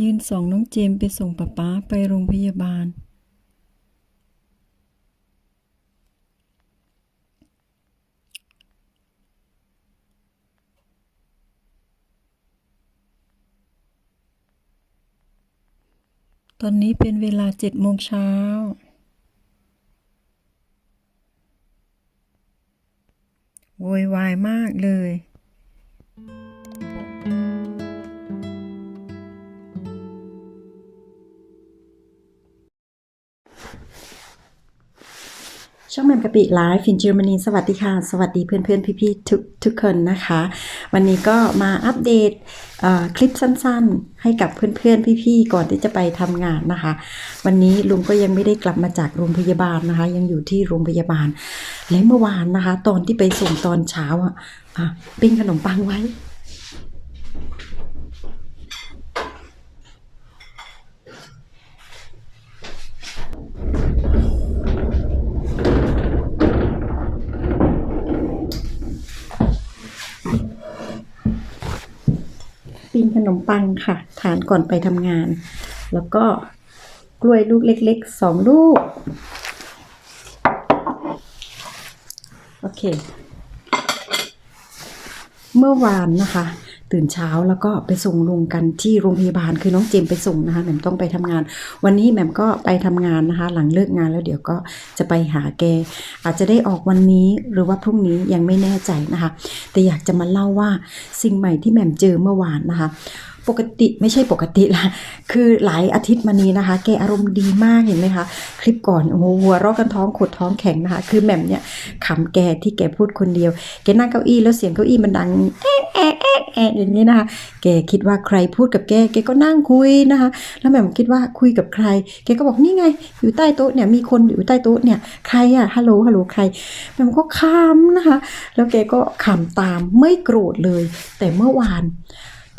ยืนส่องน้องเจมไปส่งป๊าป๊าไปโรงพยาบาล ตอนนี้เป็นเวลาเจ็ดโมงเช้าโวยวายมากเลย ช่องแมมกะปิไลฟ์ฟินเยอรมนีสวัสดีค่ะ สวัสดีเพื่อนๆพี่ๆทุกทุกคนนะคะ วันนี้ก็มาอัปเดตคลิปสั้นๆ ให้กับเพื่อนๆพี่ๆก่อนที่จะไปทำงานนะคะ วันนี้ลุงก็ยังไม่ได้กลับมาจากโรงพยาบาลนะคะ ยังอยู่ที่โรงพยาบาล และเมื่อวานนะคะ ตอนที่ไปส่งตอนเช้าอะอะปิ้งขนมปังไว้ินขนมปังค่ะ ทานก่อนไปทำงาน แล้วก็กล้วยลูกเล็กๆสองลูก โอเค เมื่อวานนะคะ ตื่นเช้าแล้วก็ไปส่งลุงกันที่โรงพยาบาลคือน้องเจมไปส่งนะคะแหม่มต้องไปทำงาน วันนี้แหม่มก็ไปทำงานนะคะ หลังเลิกงานแล้วเดี๋ยวก็จะไปหาแก อาจจะได้ออกวันนี้หรือว่าพรุ่งนี้ยังไม่แน่ใจนะคะ แต่อยากจะมาเล่าว่าสิ่งใหม่ที่แหม่มเจอเมื่อวานนะคะ ปกติไม่ใช่ปกติละคือหลายอาทิตย์มานี้นะคะ แกอารมณ์ดีมากเห็นไหมคะ คลิปก่อนโอ้โหหัวเราะกันท้องขดท้องแข็งนะคะ คือแหม่มเนี่ยขำแกที่แกพูดคนเดียว แกนั่งเก้าอี้แล้วเสียงเก้าอี้มันดังแอะแอะแอะแอะอย่างนี้นะคะ แกคิดว่าใครพูดกับแก แกก็นั่งคุยนะคะ แล้วแหม่มคิดว่าคุยกับใคร แกก็บอกนี่ไง อยู่ใต้โต๊ะเนี่ยมีคนอยู่ใต้โต๊ะเนี่ยใครอะฮัลโหลฮัลโหลใครแหม่มก็ขำนะคะ แล้วแกก็ขำตามไม่โกรธเลย แต่เมื่อวาน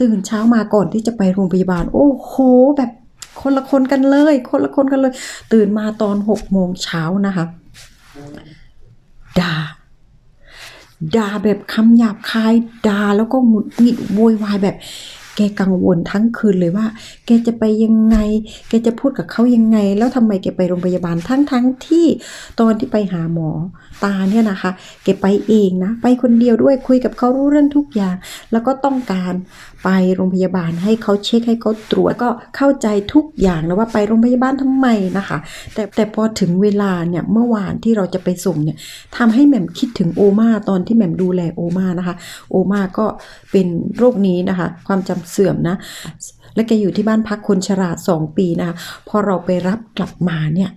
ตื่นเช้ามาก่อนที่จะไปโรงพยาบาล โอ้โห แบบคนละคนกันเลย คนละคนกันเลย ตื่นมาตอนหกโมงเช้านะคะด่าด่าแบบคำหยาบคายด่าแล้วก็หงุดหงิดโวยวายแบบ แกกังวลทั้งคืนเลยว่า แกจะไปยังไง แกจะพูดกับเขายังไง แล้วทำไมแกไปโรงพยาบาลทั้งทั้งที่ตอนที่ไปหาหมอตาเนี่ยนะคะ แกไปเองนะ ไปคนเดียวด้วยคุยกับเขารู้เรื่องทุกอย่าง แล้วก็ต้องการไปโรงพยาบาลให้เขาเช็คให้เขาตรวจก็เข้าใจทุกอย่างนะว่าไปโรงพยาบาลทำไมนะคะ แต่แต่พอถึงเวลาเนี่ยเมื่อวานที่เราจะไปส่งเนี่ยทำให้แหม่มคิดถึงโอมาตอนที่แหม่มดูแลโอมานะคะ โอมาก็เป็นโรคนี้นะคะ ความจำเสื่อมนะ และแกอยู่ที่บ้านพักคนชราสองปีนะคะ พอเราไปรับกลับมาเนี่ย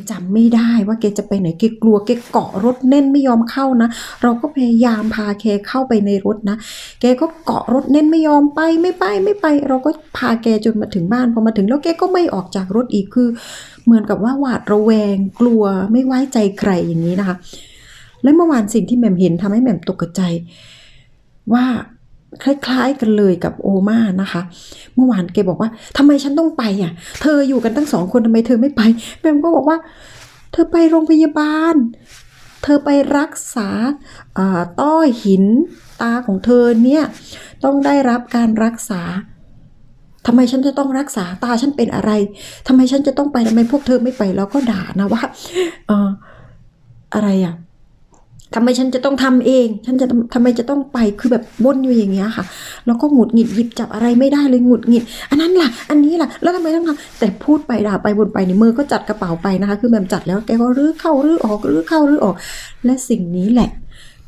กจำไม่ได้ว่าแกจะไปไหนแกกลัวแกเกาะรถแน่นไม่ยอมเข้านะ เราก็พยายามพาแกเข้าไปในรถนะแกก็เกาะรถแน่นไม่ยอมไปไม่ไปไม่ไป เราก็พาแกจนมาถึงบ้านพอมาถึงแล้วแกก็ไม่ออกจากรถอีกคือ เหมือนกับว่าหวาดระแวงกลัวไม่ไว้ใจใครอย่างนี้นะคะ และเมื่อวานสิ่งที่แหม่มเห็นทำให้แหม่มตกใจว่า คล้าย ๆ กันเลยกับโอมานะคะ เมื่อวานแกบอกว่าทำไมฉันต้องไปอะ เธออยู่กันตั้งสองคนทำไมเธอไม่ไปแม่มก็บอกว่า เธอไปโรงพยาบาล เธอไปรักษาอ่าต้อหินตาของเธอเนี่ยต้องได้รับการรักษาทำไมฉันจะต้องรักษาตาฉันเป็นอะไรทำไมฉันจะต้องไปทำไมพวกเธอไม่ไปแล้วก็ด่านะว่าเอ่ออะไรอะ ทำไมฉันจะต้องทำเอง ฉันจะทำไมจะต้องไปคือแบบวนอยู่อย่างเงี้ยค่ะ แล้วก็หงุดหงิดหยิบจับอะไรไม่ได้เลยหงุดหงิด อันนั้นล่ะ อันนี้ล่ะ แล้วทำไมต้องทำแต่พูดไปด่าไปวนไปในมือก็จัดกระเป๋าไปนะคะ คือแหมจัดแล้วแกก็รื้อเข้ารื้อออกรื้อเข้ารื้อออก และสิ่งนี้แหละ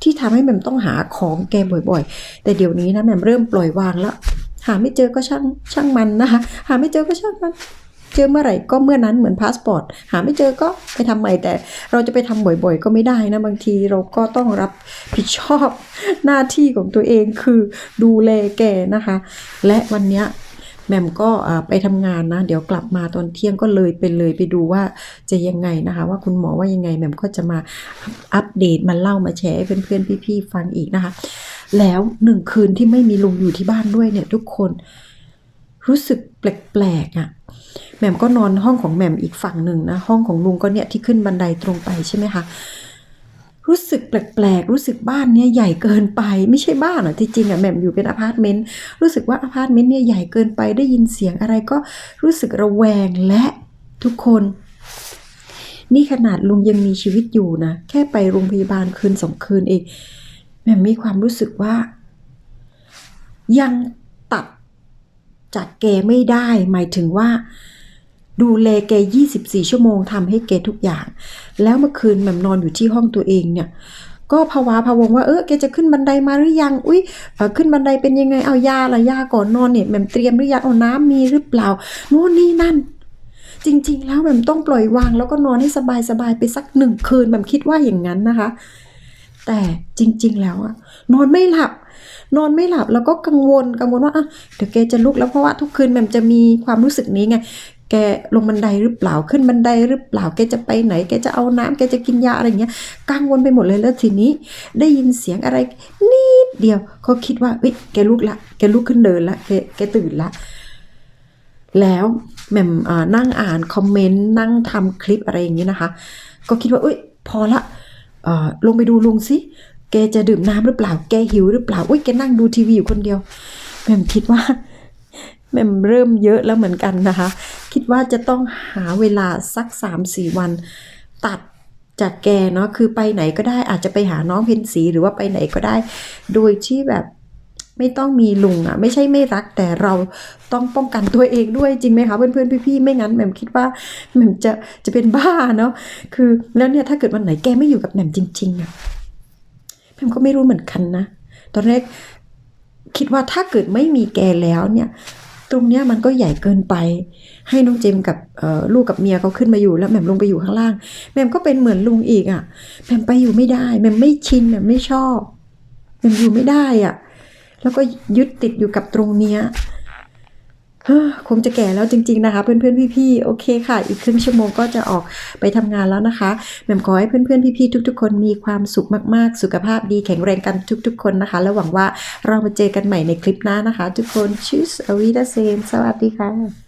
ที่ทำให้แหม่มต้องหาของแกบ่อยๆ แต่เดี๋ยวนี้นะแหม่มเริ่มปล่อยวางแล้ว หาไม่เจอก็ช่างช่างมันนะคะ หาไม่เจอก็ช่างมัน เจอเมื่อไหร่ก็เมื่อนั้นเหมือนพาสปอร์ตหาไม่เจอก็ไปทำใหม่แต่เราจะไปทำบ่อยๆ ก็ไม่ได้นะบางทีเราก็ต้องรับผิดชอบหน้าที่ของตัวเองคือดูแลแกนะคะ และวันเนี้ยแหม่มก็ไปทำงานนะ เดี๋ยวกลับมาตอนเที่ยงก็เลยไปเลยไปดูว่าจะยังไงนะคะ ว่าคุณหมอว่ายังไงแหม่มก็จะมาอัปเดตมาเล่ามาแชร์ให้เพื่อนๆพี่ๆฟังอีกนะคะ แล้วหนึ่งคืนที่ไม่มีลุงอยู่ที่บ้านด้วยเนี่ยทุกคนรู้สึกแปลกๆอะ่ะ แหม่มก็นอนห้องของแหม่มอีกฝั่งหนึ่งนะ ห้องของลุงก็เนี่ยที่ขึ้นบันไดตรงไปใช่ไหมคะ รู้สึกแปลกๆ รู้สึกบ้านเนี้ยใหญ่เกินไป ไม่ใช่บ้านอะที่จริงอะแหม่มอยู่เป็นอพาร์ตเมนต์ รู้สึกว่าอพาร์ตเมนต์เนี่ยใหญ่เกินไป ได้ยินเสียงอะไรก็รู้สึกระแวงและทุกคน นี่ขนาดลุงยังมีชีวิตอยู่นะ แค่ไปโรงพยาบาลคืนสองคืนเอง แหม่มมีความรู้สึกว่า ยังตัดจากแกไม่ได้ หมายถึงว่า ดูแลแก 24 ชั่วโมงทำให้แกทุกอย่าง แล้วเมื่อคืนแหม่มนอนอยู่ที่ห้องตัวเองเนี่ย ก็ภาวะพะวงว่าเออแกจะขึ้นบันไดมาหรือยัง อุ้ยขึ้นบันไดเป็นยังไง เอายาละยาก่อนนอนเนี่ยแหม่มเตรียมหรือยัง เอาน้ำมีหรือเปล่า โน่นนี่นั่น จริง ๆ แล้วแหม่มต้องปล่อยวาง แล้วก็นอนให้สบายๆไปสักหนึ่งคืนแหม่มคิดว่าอย่างนั้นนะคะ แต่จริง ๆ แล้วอะนอนไม่หลับนอนไม่หลับแล้วก็กังวลกังวลว่าอะเดี๋ยวแกจะลุกแล้วเพราะว่าทุกคืนแหม่มจะมีความรู้สึกนี้ไง แกลงบันไดหรือเปล่าขึ้นบันไดหรือเปล่าแกจะไปไหน แกจะเอาน้ำแกจะกินยาอะไรเงี้ยกังวลไปหมดเลยแล้วทีนี้ ได้ยินเสียงอะไรนิดเดียวเขาคิดว่าเอ้ยแกลุกละแกลุกขึ้นเดินละแกแกตื่นละแล้วแหม่มนั่งอ่านคอมเมนต์นั่งทำคลิปอะไรอย่างนี้นะคะ ก็คิดว่าเอ้ยพอละอลงไปดูลุงสิแกจะดื่มน้ำหรือเปล่า แกหิวหรือเปล่าอุ้ยแกนั่งดูทีวีอยู่คนเดียวแหม่มคิดว่าแหม่มเริ่มเยอะแล้วเหมือนกันนะคะ คิดว่าจะต้องหาเวลาสักสามสี่วัน ตัดจากแกเนาะคือไปไหนก็ได้อาจจะไปหาน้องเพนสีหรือว่าไปไหนก็ได้ โดยที่แบบไม่ต้องมีลุงอะไม่ใช่ไม่รักแต่เราต้องป้องกันตัวเองด้วยจริงไหมคะเพื่อนๆพี่ๆไม่งั้นแหม่มคิดว่าแหม่มจะจะเป็นบ้าเนาะคือแล้วเนี่ยถ้าเกิดวันไหนแกไม่อยู่กับแหม่มจริงๆอะแหม่มก็ไม่รู้เหมือนกันนะ ตอนแรกคิดว่าถ้าเกิดไม่มีแกแล้วเนี่ย ตรงเนี้ยมันก็ใหญ่เกินไป ให้น้องเจมกับลูกกับเมียเขาขึ้นมาอยู่แล้วแม่มลงไปอยู่ข้างล่าง แม่มก็เป็นเหมือนลุงอีกอะ่ะแม่มไปอยู่ไม่ได้ แม่มไม่ชินแม่มไม่ชอบ แม่มอยู่ไม่ได้อะ่ะแล้วก็ยึดติดอยู่กับตรงเนี้ย คงจะแก่แล้วจริง ๆนะคะ เพื่อนๆพี่ๆโอเคค่ะ อีกครึ่งชั่วโมงก็จะออกไปทำงานแล้วนะคะแหม่มขอให้เพื่อนๆพี่ๆทุก ๆ คนมีความสุขมากๆ สุขภาพดีแข็งแรงกันทุก ๆ คนนะคะแล้วหวังว่าเรามาเจอกันใหม่ในคลิปหน้านะคะ ทุกคนชิสอวีดาเซนสวัสดีค่ะ